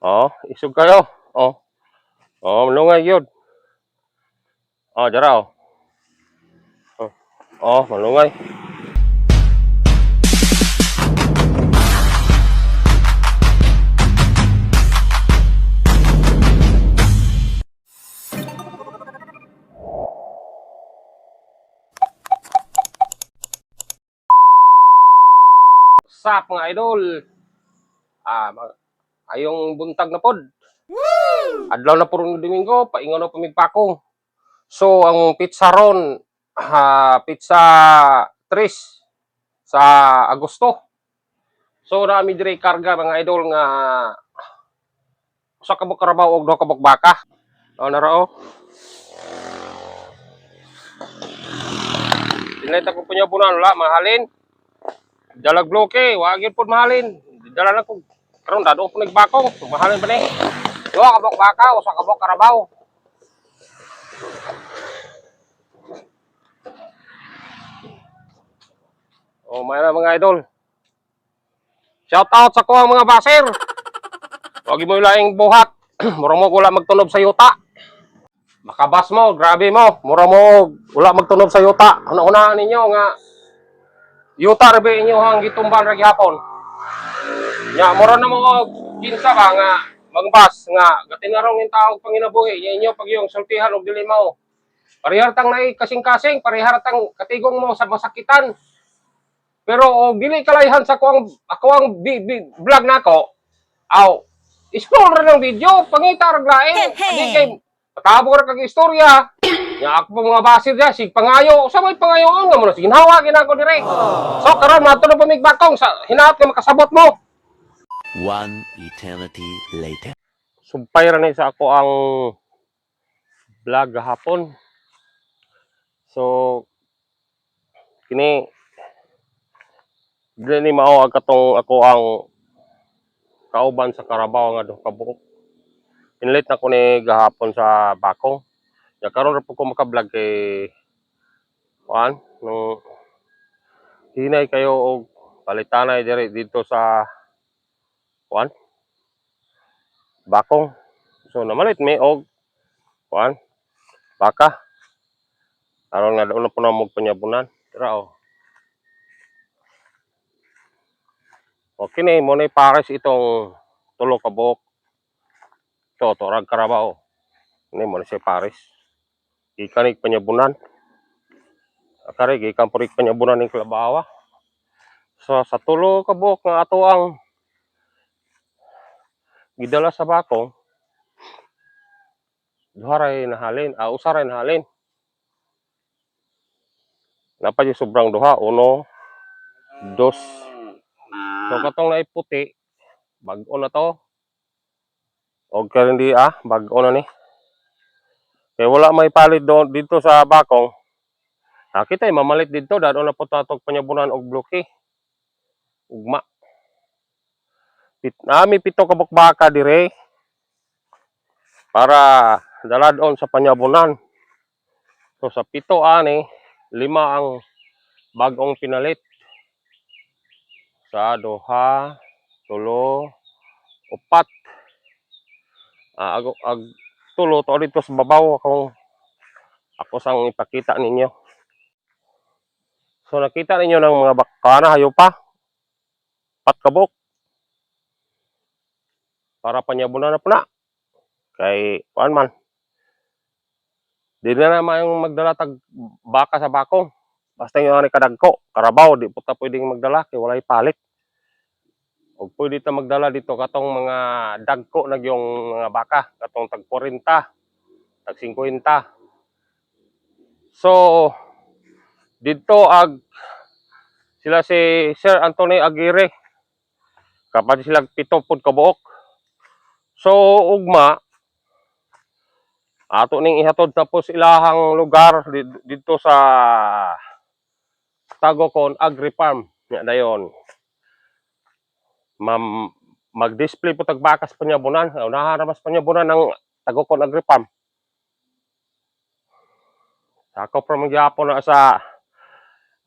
Oh, isog kayo. Oh. Oh, malungay yun. Oh, dara oh. Oh, oh malungay. Sap mga idol. Ah, mga, ayong buntag na pod. Adlaw na purong Domingo, paingon na pamigpakong. So, ang pizza ron, ha, pizza 3 sa Agosto. So, nami dire karga mga idol nga sa kabok karabaw og duha kabok baka. O narao. Dinay ta ko punya bunan wala mahalin. Dalag bloke, wagin pod mahalin. Dala na ko karon dado po nagbakong, mahalin pa ni. Duha kabok baka, usa kabok karabaw. Oh, may na mga idol. Shout out sa kuwang mga baser. Wag mo laing buhat. Mura mo wala magtunob sa yuta. Makabas mo, grabe mo. Mura mo wala magtunob sa yuta. Una-una ninyo nga yuta rebe inyo hang gitumban ra gihapon. Nya mura na mo og kinsa ba nga magbas nga gatinarong yung tao panginabuhi nya inyo pag yung sultihan og dili mao. Parihar tang nai kasing-kasing, parihar tang katigong mo sa masakitan. Pero og dili kalayhan sa kuang ako ang vlog nako. Aw, ra ng video, pangita ra lain. Di kay patabo ra kag istorya. Ya ako po mga basir ya, sig pangayo. Sa may pangayo nga mo sige hawa ginako dire. So karon mato na pamigbakong sa hinaot nga makasabot mo. One eternity later. Sumpay ra sa ako ang vlog gahapon. So kini dili mao katong ako ang kauban sa Carabao nga duha ka buok. Inlit na ko ni gahapon sa Bakong. Ya karon ra ko maka-vlog kay kuan nung hinay kayo og palitanay dire dito sa kuan Bakong. So namalit mi og kuan baka. Aron nga doon na po na mo panyabunan. Tara oh. Okay ni mo na pares itong tulo ka. Ito, to rag karabaw. Ni mo na siya pares. Ikanig panyabunan. Akari gikan purik panyabunan ning kalabawa. So sa tulo ka nga ato ang gidala sa bakong duha ray nahalin, ah, usa ray nahalin. Napa di sobrang duha, uno, dos. So katong na puti, bag-o na to. Og karon di ah, bag-o na ni. Kaya wala may palit doon dito sa bakong. Nakita eh, mamalit dito, dado na po tatog panyabunan og bloke. Ugma. Pit, nami pito ka baka dire para dala doon sa panyabunan. So sa pito ani, lima ang bagong pinalit. Sa duha, tulo, upat. Ah, ag, ag tulo to dito sa babaw akong ako sang ipakita ninyo. So nakita ninyo ng mga bakana hayo pa. Patkabok. Para panyabunan na po na. Kay kuan man. Di na naman yung magdala tag baka sa bakong. Basta yung ani kadagko, karabaw, di po ta pwedeng magdala kay walay palit. O pwede ta magdala dito katong mga dagko nag yung mga baka, katong tag 40, tag 50. So dito ag sila si Sir Anthony Aguirre kapag sila pito pud kabuok. So ugma ato ning ihatod tapos ilahang lugar di- dito sa Tagokon Agri Farm nya dayon. Mam mag-display po tagbakas panyabunan, unahan mas panyabunan ng Tagokon Agri Farm. Ako from gyapon na sa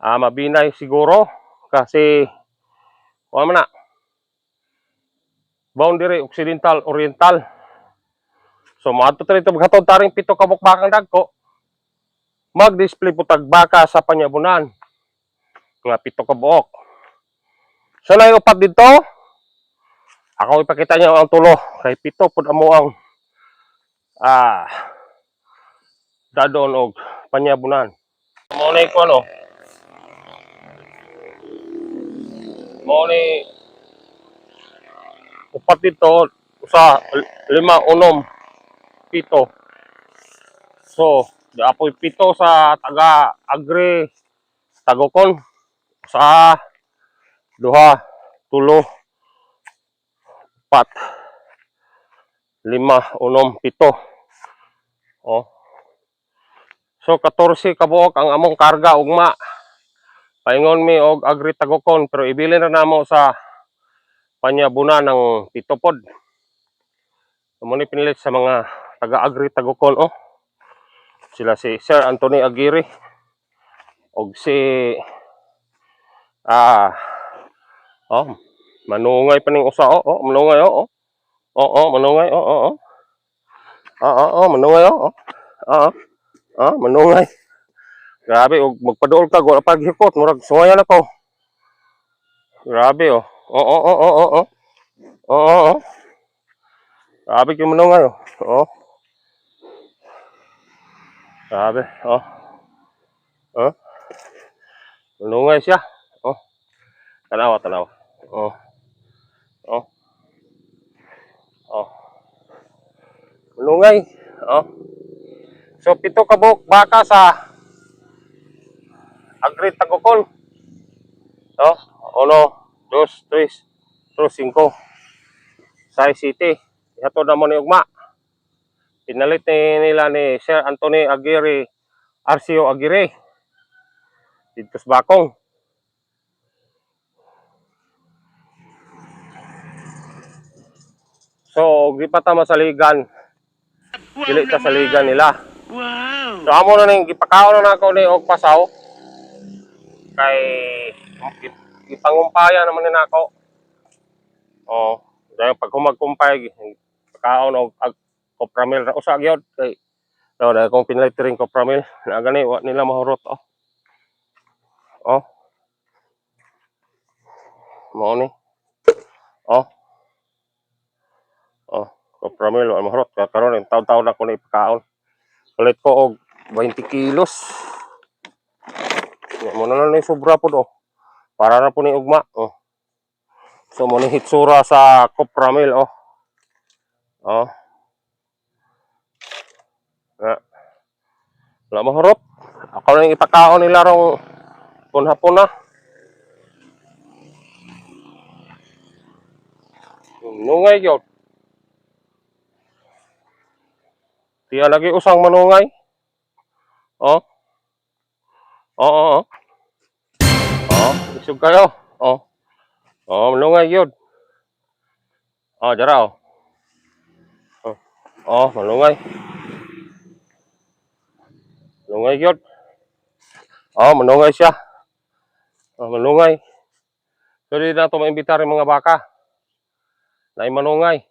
ah, Mabinay siguro kasi wala man na boundary occidental oriental. So maadto ta maghatod taring pito ka bukbakang dagko. Mag-display po tagbaka sa panyabunan. Nga pito ka buok. So na upat dito. Ako ipakita niyo ang tulo kay pito pud amo ang ah dadon og panyabunan. Mo ko ano. Mo ni upat dito sa lima unom pito. So, apoy pito sa taga Agri Tagokon sa duha tulo pat lima unom pito. Oh. So 14 kabuok ang among karga ugma. Paingon mi og Agri Tagokon pero ibilin na namo sa panyabuna ng pitopod. Amo ni pinilit sa mga taga-agri Tagukon oh. Sila si Sir Anthony Aguirre og si ah oh manungay pa ning usa oh, oh manungay oh oh. Oh, oh manungay oh oh oh. Oh oh, oh manungay oh oh. Oh oh manungay. Grabe og magpaduol ka wala pa gihikot murag suwayan ako grabe oh Oo, oo, oo, oo, oo. Oo, oo. Grabe yung mulungan, oh. Oo. Grabe, oh. Oh. Mulungan siya. Oh. Tanawa, tanawa. Oh. Oh. Oh. Mulungay. Eh. Oh. So, pito kabuk baka sa Agri Tagokol. No? Ono dos tres tres cinco Sai City Ihato na mo ni Ugma pinalit ni nila ni Sir Anthony Aguirre Arcio Aguirre dito sa Bakong So, di pa ta masaligan. Dili ta saligan nila. Wow! So, amo na ning gipakaon na ako ni og pasaw. Kay gipangumpaya naman ni nako. Oh, dahil pag humagkumpay pakaon og ag kopramil ra usa gyud kay So, dahil kung pinalit rin kopramil, na gani wa nila mahurot oh. Oh. Mo ni. Oh. Oh, kopramil wa mahurot karon yung taon-taon na ko ni pakaon. Palit ko og 20 kilos. Mo na lang ni sobra po do. Para na po ugma. Oh. So mo ni hitsura sa kopramil oh. Oh. Na. Wala mahurot. Ako na ipakaon nila rong punha-puna. Nungay yun. Tiya lagi usang manungay. Oh. Oo, oo. Oh, isog kayo. Oh. Oh, manungay yun. Oh, dara oh. Oh, manungay. Manungay yun. Oh, manungay siya. Oh, manungay. So, di na ito maimbitar yung mga baka. Na manungay.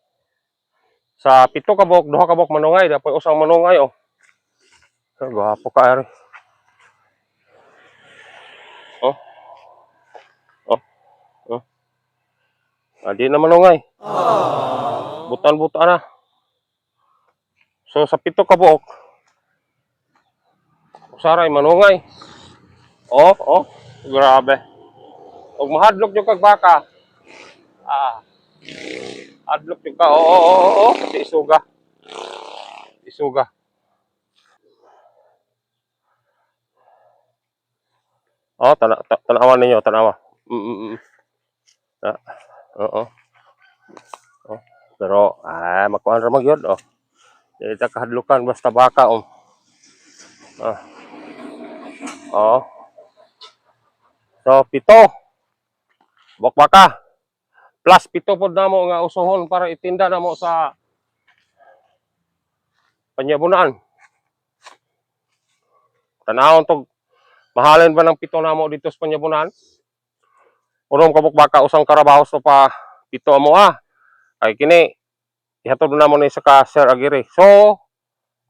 Sa pito kabok, duha kabok manungay. Dapat usang manungay oh. So, gwapo ka ari. Oh. Ah, di na manungay. Butan-butan na. So sa pito ka buok. Usaray manungay. Oh, oh, grabe. Ug mahadlok yung kag baka. Ah. Hadlok yung ka. Oo, oo, oo, oo. Kasi isuga. Isuga. Oh, tana ta- tanawan ninyo, tanawa. Mm, mm, mm. Ah, oo. Oh. Pero, ah, makuhan ra magyod, oh. Dili ta kahadlukan basta baka, oh. Ah. Oh. So, pito. Bok baka. Plus pito pod namo nga usohon para itinda namo sa panyabunan. Tanawon tog mahalin ba ng pito namo dito sa panyabunan? Unom kabok baka usang karabahos to pa pito amo ah. Kay kini ihatod na mo ni sa ka Sir Aguirre. So,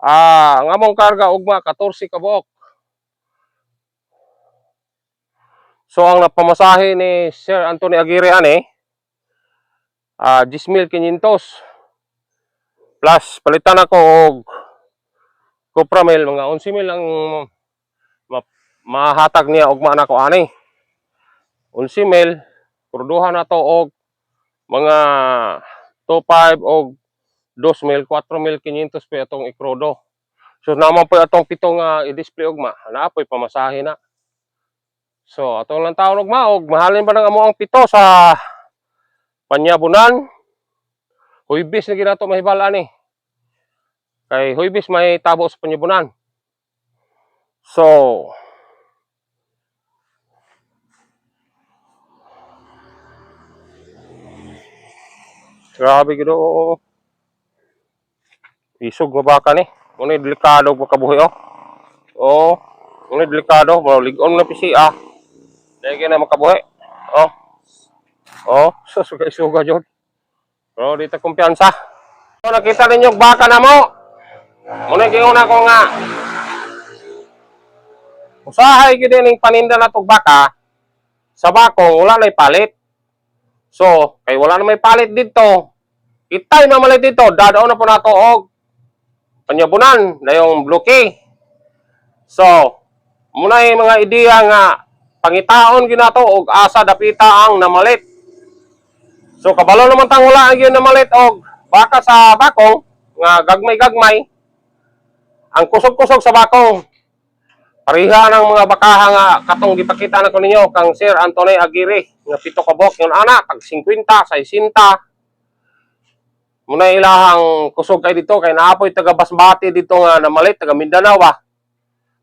ah, ang among karga ugma 14 ka buok. So, ang napamasahe ni Sir Anthony Aguirre ani ah 10,500 plus palitan ako og Cupramel mga 11,000 ang ma- mahatag niya ugma na ko ani. 11,000 kurduhan na to og mga 2.5 og 2,000, 4,500 pa itong ikrodo. So naman po atong pito nga i-display ugma, naapoy pamasahe na. So atong lang taon ugma og mahalin ba nang amo ang pito sa panyabunan. Huybis na ginato mahibala ni. Kay huybis may tabo sa panyabunan. So Grabe gid oh. Isog nga baka ni. Muna delikado makabuhi oh. Oh, muna delikado, mo ligon na pisi ah. Dahil na makabuhi. Oh. Oh, susuga suga jud. Pero dito kumpiyansa. So, nakita ninyo baka na mo. Muna giuna ko nga. Usahay gid ning paninda na tog baka. Sa bakong wala na palit. So, kay wala na may palit dito. Itay na malit dito. Dadao na po nato og panyabunan na yung bloke. So, muna yung mga ideya nga pangitaon ginato og asa dapita ang namalit. So, kabalo naman tang wala ang yun namalit og baka sa bakong nga gagmay-gagmay. Ang kusog-kusog sa bakong Pariha ng mga bakaha nga katong gipakita na ko ninyo kang Sir Anthony Aguirre nga pito ka buok yung anak tag 50 sa 60 muna ilahang kusog kay dito kay naapoy taga Basmati dito nga namalit taga Mindanao ba?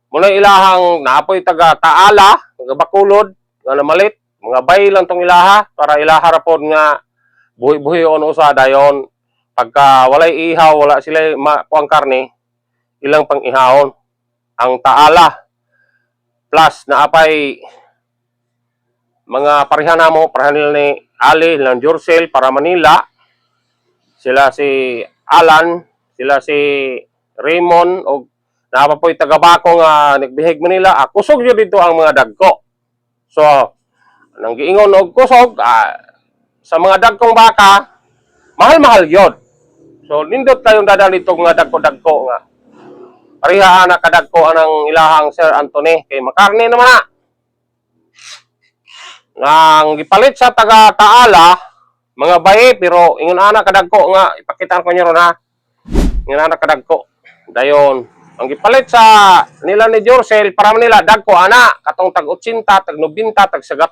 Muna ilahang naapoy taga Taala taga Bacolod nga namalit mga bay lang tong ilaha para ilaha rapod nga buhi-buhi on usa dayon. Pagka walay ihaw wala sila ma kuang karne ilang pang ihawon ang Taala plus na apay mga pareha na mo, ni Ali ng Jurcel para Manila. Sila si Alan, sila si Raymond o napa po'y taga-bako nga nagbihig Manila. Ah, kusog yun dito ang mga dagko. So, nang giingon og kusog ah, sa mga dagkong baka, mahal-mahal yun. So, nindot tayong dadaan dito nga dagko-dagko nga Parihaan na kadagko anang ilahang Sir Anthony kay makarne naman na. Nang gipalit sa taga Taala, mga bae pero ingon ana kadagko nga ipakita ko niyo ha. Ingon ana kadagko. Dayon, ang gipalit sa nila ni Jorcel para nila dagko ana katong tag 80, tag 90, tag 100.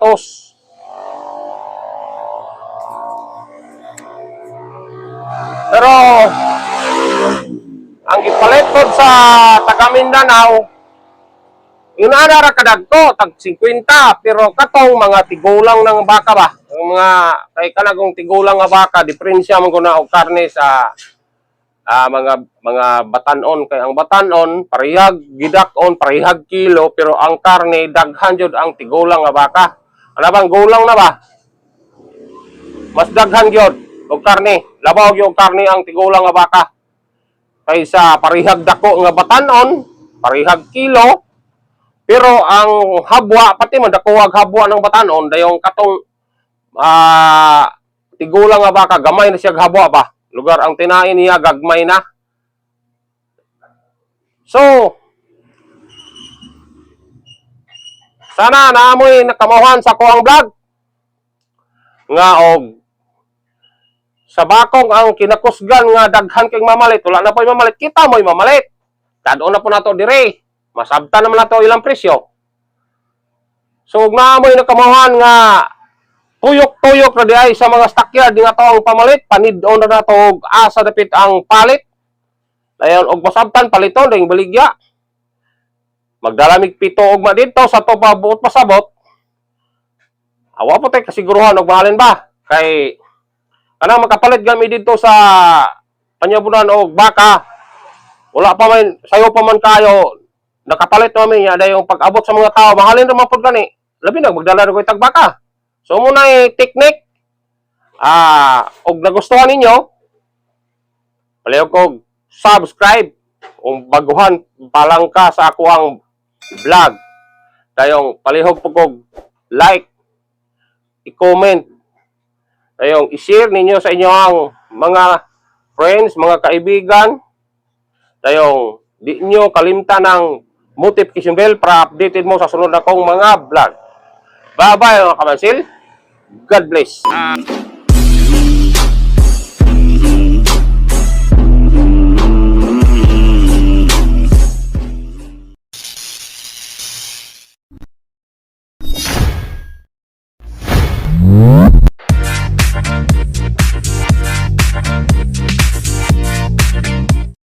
Pero ang gipalit sa taga Mindanao yun ana ra kadagko tag 50 pero katong mga tigulang ng baka ba? Ang mga kay kanagong tigulang nga baka diferensya man ko na karne sa ah, mga mga batanon. Kay ang batanon parihag gidakon parihag kilo pero ang karne daghan jud ang tigulang nga baka. Ana bang gulang na ba? Mas daghan gyud og karne. Labaw gyud karne ang tigulang nga baka. Kaysa parihag dako nga batanon, parihag kilo, pero ang habwa, pati man dakuwag habwa ng batanon, dayong katong ah tigulang nga baka, gamay na siya habwa ba? Lugar ang tinain niya, gagmay na. So, sana naamoy nakamahuan sa kuang vlog nga og sa bakong ang kinakusgan nga daghan kay mamalit wala na po'y mamalit kita mo'y mamalit kadto na po nato dire masabta naman nato ilang presyo? So ug naamoy nakamahan nga tuyok-tuyok na di ay sa mga stockyard nga to ang pamalit. Panid-on na nato og asa dapit ang palit. Dayon og masabtan paliton ding baligya. Magdalamig pito og dito sa to pabuot pasabot. Awa po tay kasiguruhan og mahalin ba? Kay Kanang makapalit kami dito sa panyabunan o baka. Wala pa man, sayo pa man kayo. Nakapalit namin yan. Yung pag-abot sa mga tao, mahalin naman po gani. Labi na, magdala na ko itag. So muna eh, technique. Ah, og nagustuhan ninyo, palihog kog subscribe kung baguhan pa lang ka sa ako ang vlog. Dayong palihog po kog like, i-comment, dayong i-share ninyo sa inyo ang mga friends, mga kaibigan, dayong di nyo kalimtan ng notification bell para updated mo sa sunod na kong mga vlog. Bye-bye mga kamansil. God bless.